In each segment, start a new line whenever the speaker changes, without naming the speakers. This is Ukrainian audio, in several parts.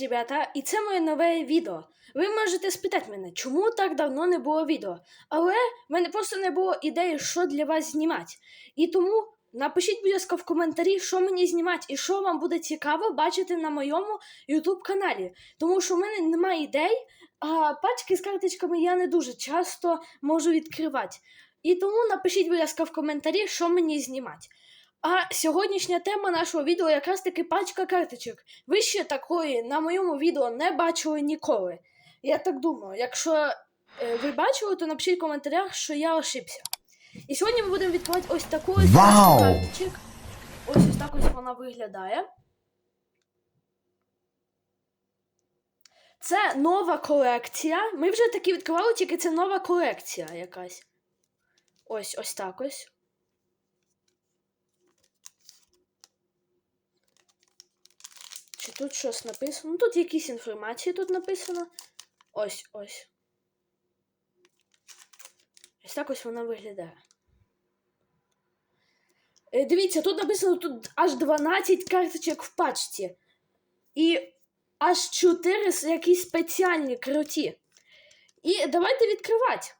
ребята, і це моє нове відео. Ви можете спитати мене, чому так давно не було відео. Але в мене просто не було ідеї, що для вас знімати. І тому напишіть, будь ласка, в коментарі, що мені знімати і що вам буде цікаво бачити на моєму YouTube каналі. Тому що в мене немає ідей, а пачки з карточками я не дуже часто можу відкривати. І тому напишіть, будь ласка, в коментарі, що мені знімати. А сьогоднішня тема нашого відео якраз таки пачка карточок. Ви ще такої на моєму відео не бачили ніколи. Я так думаю, якщо е, ви бачили, то напишіть в коментарях, що я ошибся. І сьогодні ми будемо відкривати ось таку ось
Вау!
карточок. Ось ось так ось вона виглядає. Це нова колекція. Ми вже такі відкривали, тільки це нова колекція якась. Ось ось так ось. Чи тут щось написано? Ну, тут якісь інформації тут написано. Ось ось. Ось так ось вона виглядає. Е, Дивіться, тут написано тут аж 12 карточок в пачці. І аж 4 якісь спеціальні круті. І давайте відкривати.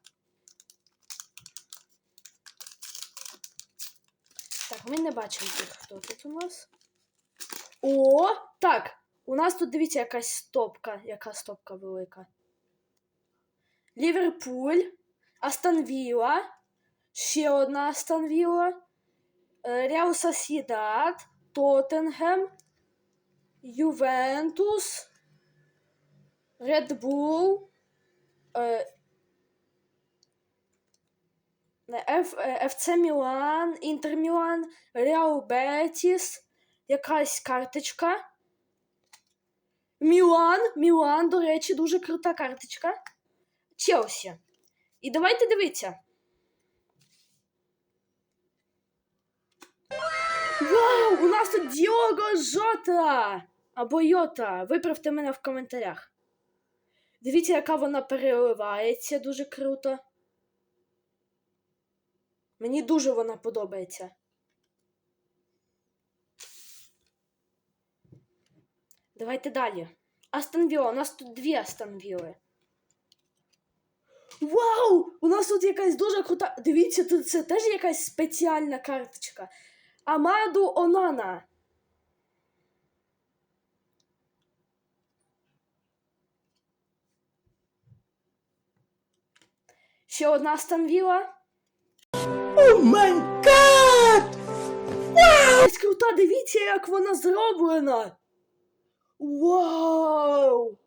Так, ми не бачимо тих, хто тут у нас. О, так. У нас тут дивіться якась стопка. Яка стопка велика. Ліверпуль, Астон Вілла, ще одна Астон Вілла, е, Реал Сосідат, Тоттенгем, Ювентус, Ред Булл, Ф, е, ФЦ Мілан, Інтер Мілан, Реал Бетіс, якась карточка. Мілан, Мілан, до речі, дуже крута карточка. Челсі. І давайте дивитися. Вау! У нас тут Діого Жота! Або Йота. Виправте мене в коментарях. Дивіться, яка вона переливається дуже круто. Мені дуже вона подобається. Давайте далі. Астон Вілла. У нас тут дві Астон Вілли. Вау! У нас тут якась дуже крута. Дивіться, тут це теж якась спеціальна карточка. Амаду Онана. Ще одна Астон Вілла.
О май гад!
Ось крута, дивіться, як вона зроблена. Вау!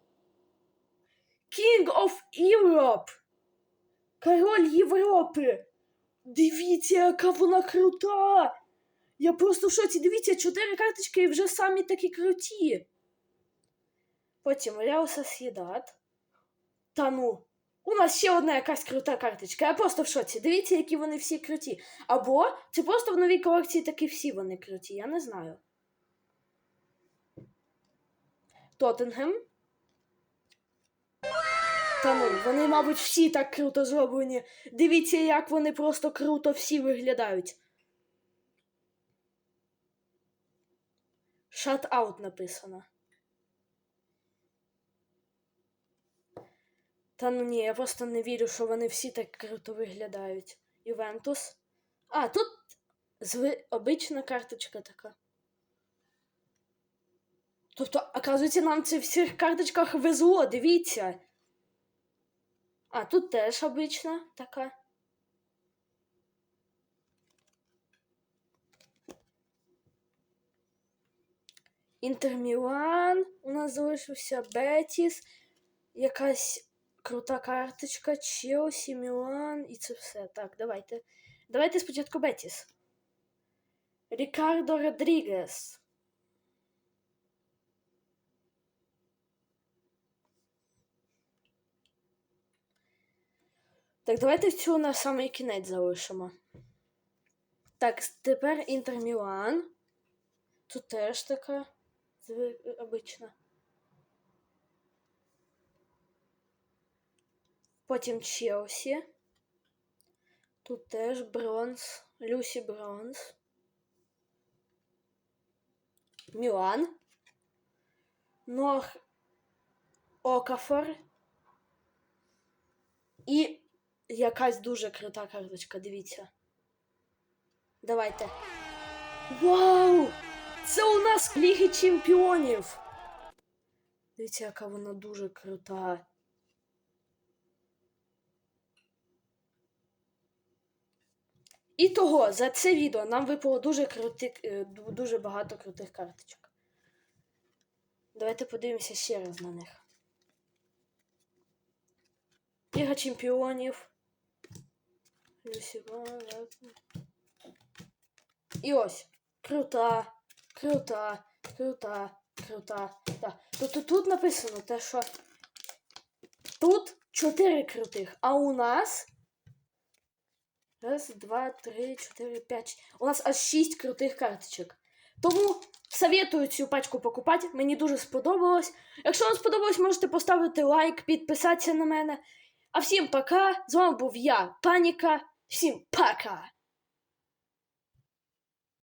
King of Europe. Король Європи. Дивіться, яка вона крута. Я просто в шоці. Дивіться, чотири карточки і вже самі такі круті. Потім Реал Сосідат. Та ну. У нас ще одна якась крута карточка. Я просто в шоці. Дивіться, які вони всі круті. Або це просто в новій колекції такі всі вони круті, я не знаю. Тоттенгем. Та ну, вони, мабуть, всі так круто зроблені. Дивіться, як вони просто круто всі виглядають. Shut out написано. Та ну ні, я просто не вірю, що вони всі так круто виглядають. Ювентус. А, тут зви... обична карточка така. Тобто, оказується, нам це в всіх карточках везло, дивіться. А, тут теж обична така. Інтер Мілан. У нас залишився Бетіс. Якась крута карточка. Челсі, Мілан і це все. Так, давайте. Давайте спочатку Бетіс. Рікардо Родрігес. Так, давайте цю на самий кінець залишимо. Так, тепер Інтер Мілан. Тут теж така обична. Потім Челсі. Тут теж бронз. Люсі бронз. Мілан. Х- Окафор. І якась дуже крута карточка, дивіться. Давайте. Вау! Це у нас Ліги Чемпіонів! Дивіться, яка вона дуже крута. І того, за це відео нам випало дуже крути, е, дуже багато крутих карточок. Давайте подивимося ще раз на них. Ліга чемпіонів. І ось. Крута, крута, крута, крута. Так. Тобто тут написано те, що тут чотири крутих, а у нас. Раз, два, три, чотири, п'ять. У нас аж шість крутих карточок. Тому советую цю пачку покупати. Мені дуже сподобалось. Якщо вам сподобалось, можете поставити лайк, підписатися на мене. А всім пока. З вами був я, Паніка. Всім пока!